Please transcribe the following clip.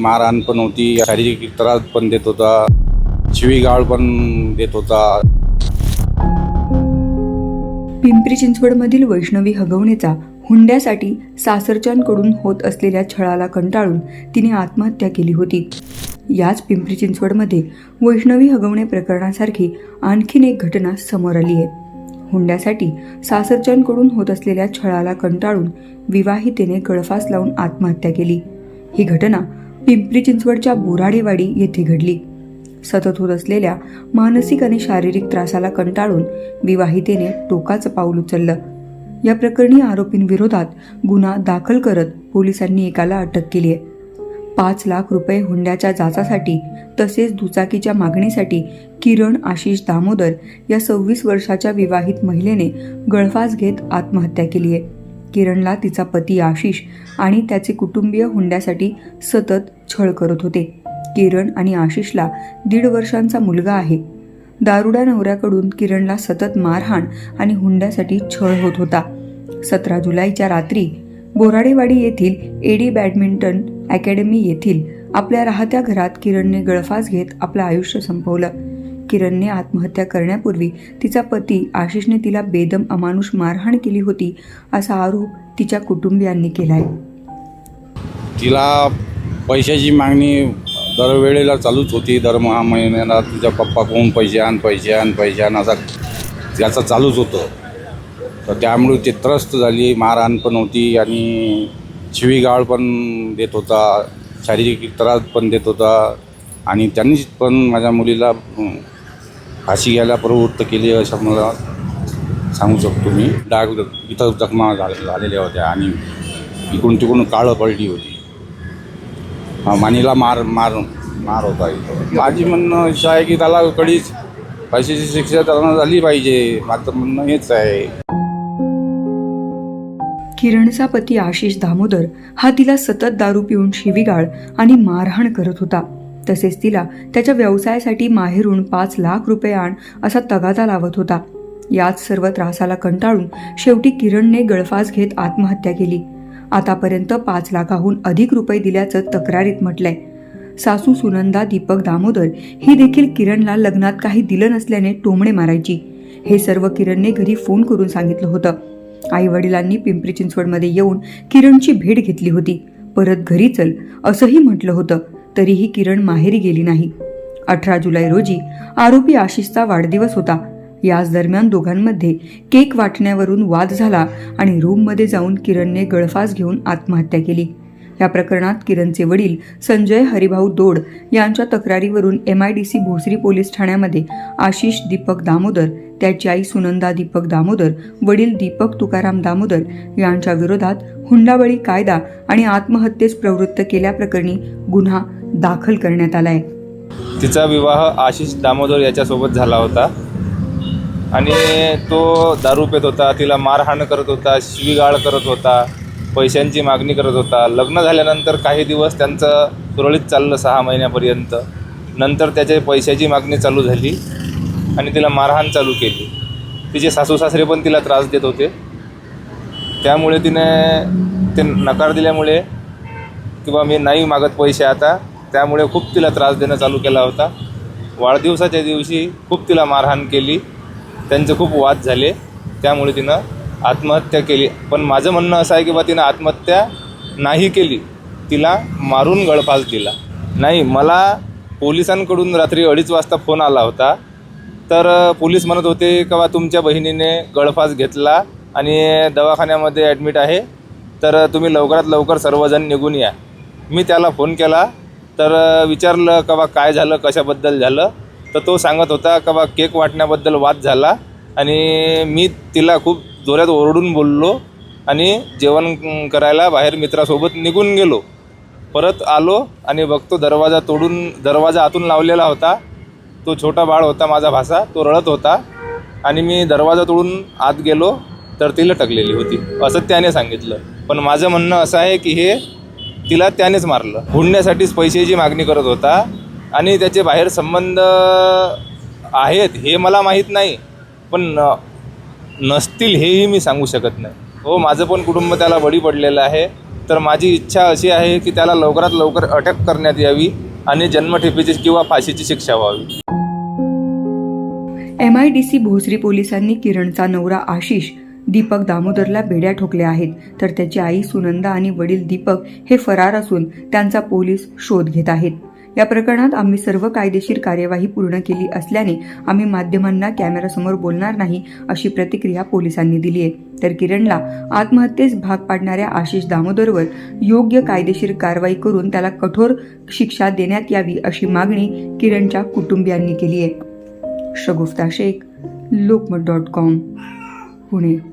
मारहाण पण होती शारीरिक त्रास पण देत होता शिवीगाळ पण देत होता. पिंपरी चिंचवडमधील वैष्णवी हगवणेचा हुंड्यासाठी सासरच्यांकडून होत असलेल्या छळाला कंटाळून तिने आत्महत्या केली होती. याच पिंपरी चिंचवडमध्ये वैष्णवी हगवणे प्रकरणासारखी आणखीन एक घटना समोर आली आहे. हुंड्यासाठी सासरच्यांकडून होत असलेल्या छळाला कंटाळून विवाहितेने गळफास लावून आत्महत्या केली. ही घटना पिंपरी चिंचवडच्या बोराडेवाडी येथे घडली. सतत होत असलेल्या मानसिक आणि शारीरिक त्रासाला कंटाळून विवाहितेने टोकाचं पाऊल उचललं. या प्रकरणी आरोपींविरोधात गुन्हा दाखल करत पोलिसांनी एकाला अटक केली आहे. पाच लाख रुपये हुंड्याच्या जाचासाठी तसेच दुचाकीच्या मागणीसाठी किरण आशिष दामोदर या सव्वीस वर्षाच्या विवाहित महिलेने गळफास घेत आत्महत्या केली आहे. किरणला तिचा पती आशिष आणि त्याचे कुटुंबीय हुंड्यासाठी सतत छळ करत होते. किरण आणि आशिषला दीड वर्षांचा मुलगा आहे. दारुड्या नवऱ्याकडून किरणला सतत मारहाण आणि हुंड्यासाठी छळ होत होता. सतरा जुलैच्या रात्री बोराडेवाडी येथील एडी बॅडमिंटन अकॅडमी येथील आपल्या राहत्या घरात किरणने गळफास घेत आपलं आयुष्य संपवलं. किरणने आत्महत्या करण्यापूर्वी तिचा पती आशिषने तिला बेदम अमानुष मारहाण केली होती असा आरोप तिच्या कुटुंबियांनी केलाय. तिला पैशाची मागणी दरवेळेला चालूच होती. दर महा महिन्याला तुझ्या पप्पाकडून पैसे आण पैसे आण पैसे आण असा त्याचं चालूच होतं. तर त्यामुळे ते त्रस्त झाली. मारहाण पण होती आणि शिवीगाळ पण देत होता. शारीरिक त्रास पण देत होता. आणि त्यांनीच पण माझ्या मुलीला फाशी घ्यायला प्रवृत्त केली असं मला सांगू शकतो मी. डाग इथं जखमा झालेल्या होत्या आणि इकडून तिकडून काळं पडली होती. मानीला मार मार मार होता इथं. माझी म्हणणं असं आहे की त्याला कडीच पैशाची शिक्षा त्यांना झाली पाहिजे. माझं म्हणणं हेच आहे. किरणचा पती आशिष दामोदर हा तिला सतत दारू पिऊन शिवीगाळ आणि मारहाण करत होता. तसेच तिला त्याच्या व्यवसायासाठी माहेरून पाच लाख रुपये आण असा तगादा लावत होता. याच सर्व त्रासाला कंटाळून शेवटी किरणने गळफास घेत आत्महत्या केली. आतापर्यंत पाच लाखाहून अधिक रुपये दिल्याचं तक्रारीत म्हटलंय. सासू सुनंदा दीपक दामोदर ही देखील किरणला लग्नात काही दिलं नसल्याने टोमणे मारायची. हे सर्व किरणने घरी फोन करून सांगितलं होतं. आई वडिलांनी पिंपरी चिंचवडमध्ये येऊन किरणची भेट घेतली होती. परत घरी चल असंही म्हटलं होतं. तरीही किरण माहेरी गेली नाही. अठरा जुलै रोजी आरोपी आशिषचा वाढदिवस होता. याच दरम्यान दोघांमध्ये केक वाटण्यावरून वाद झाला आणि रूममध्ये जाऊन किरणने गळफास घेऊन आत्महत्या केली. या प्रकरणात किरणचे वडील संजय हरिभाऊ दोड यांच्या तक्रारीवरून M I D C Bhosari police ठाण्यामध्ये आशिष दीपक दामोदर त्याची आई सुनंदा दीपक दामोदर वडील दीपक तुकाराम दामोदर यांच्या विरोधात हुंडाबळी कायदा आणि आत्महत्येस प्रवृत्त केल्याप्रकरणी गुन्हा दाखल करण्यात आलाय. तिचा विवाह आशिष दामोदर याच्यासोबत झाला होता. आणि तो दारू पेत होता तिला मारहाण करत होता शिवीगाळ करत होता पैशांची मागणी करत होता. लग्न झाल्यानंतर काही दिवस त्यांचं सुरळीत चाललं सहा महिन्यापर्यंत. नंतर त्याच्या पैशाची मागणी चालू झाली आणि तिला मारहाण चालू केली. तिचे सासू सासरे पण तिला त्रास देत होते. त्यामुळे तिने ते नकार दिल्यामुळे किंवा मी नाही मागत पैसे आता. त्यामुळे खूप तिला त्रास देणं चालू केला होता. वाढदिवसाच्या दिवशी खूप तिला मारहाण केली. त्यांचे खूप वाद झाले. त्यामुळे तिनं आत्महत्या केली. पण माझं म्हणणं असं आहे की बा तिनं आत्महत्या नाही केली. तिला मारून गळफास दिला. नाही मला पोलिसांकडून रात्री अडीच वाजता फोन आला होता. तर पोलीस म्हणत होते का बा तुमच्या बहिणीने गळफास घेतला आणि दवाखान्यामध्ये ॲडमिट आहे. तर तुम्ही लवकरात लवकर सर्वजण निघून या. मी त्याला फोन केला. तर विचारलं का बा काय झालं कशाबद्दल झालं? तर तो सांगत होता का बा केक वाटण्याबद्दल वाद झाला आणि मी तिला खूप जोरात ओरडून बोललो आणि जेवण करायला बाहेर मित्रासोबत निघून गेलो. परत आलो आणि बघतो दरवाजा तोडून दरवाजा आतून लावलेला होता. तो छोटा बाळ होता माझा भासा तो रडत होता आणि मी दरवाजा तोडून आत गेलो तर ती लटकलेली होती असं त्याने सांगितलं. पण माझं म्हणणं असं आहे की हे तिला त्यानेच मारलं. हुंडण्यासाठीच पैशाची मागणी करत होता. आणि त्याचे बाहेर संबंध आहेत हे मला माहीत नाही. पण न- नसतील हेही मी सांगू शकत नाही. हो माझं पण कुटुंब त्याला बळी पडलेलं आहे. तर माझी इच्छा अशी आहे की त्याला लवकरात लवकर अटक करण्यात यावी आणि जन्मठेपेची किंवा फाशीची शिक्षा व्हावी. M I D C Bhosari पोलिसांनी किरणचा नवरा आशिष दीपक दामोदरला बेड्या ठोकल्या आहेत. तर त्याची आई सुनंदा आणि वडील दीपक हे फरार असून त्यांचा पोलीस शोध घेत आहेत. या प्रकरणात आम्ही सर्व कायदेशीर कार्यवाही पूर्ण केली असल्याने आम्ही माध्यमांना कॅमेरासमोर बोलणार नाही अशी प्रतिक्रिया पोलिसांनी दिली आहे. तर किरणला आत्महत्येस भाग पाडणाऱ्या आशिष दामोदरवर योग्य कायदेशीर कारवाई करून त्याला कठोर शिक्षा देण्यात यावी अशी मागणी किरणच्या कुटुंबियांनी केली आहे. Shagufta Shaikh Lokmat dot com Pune.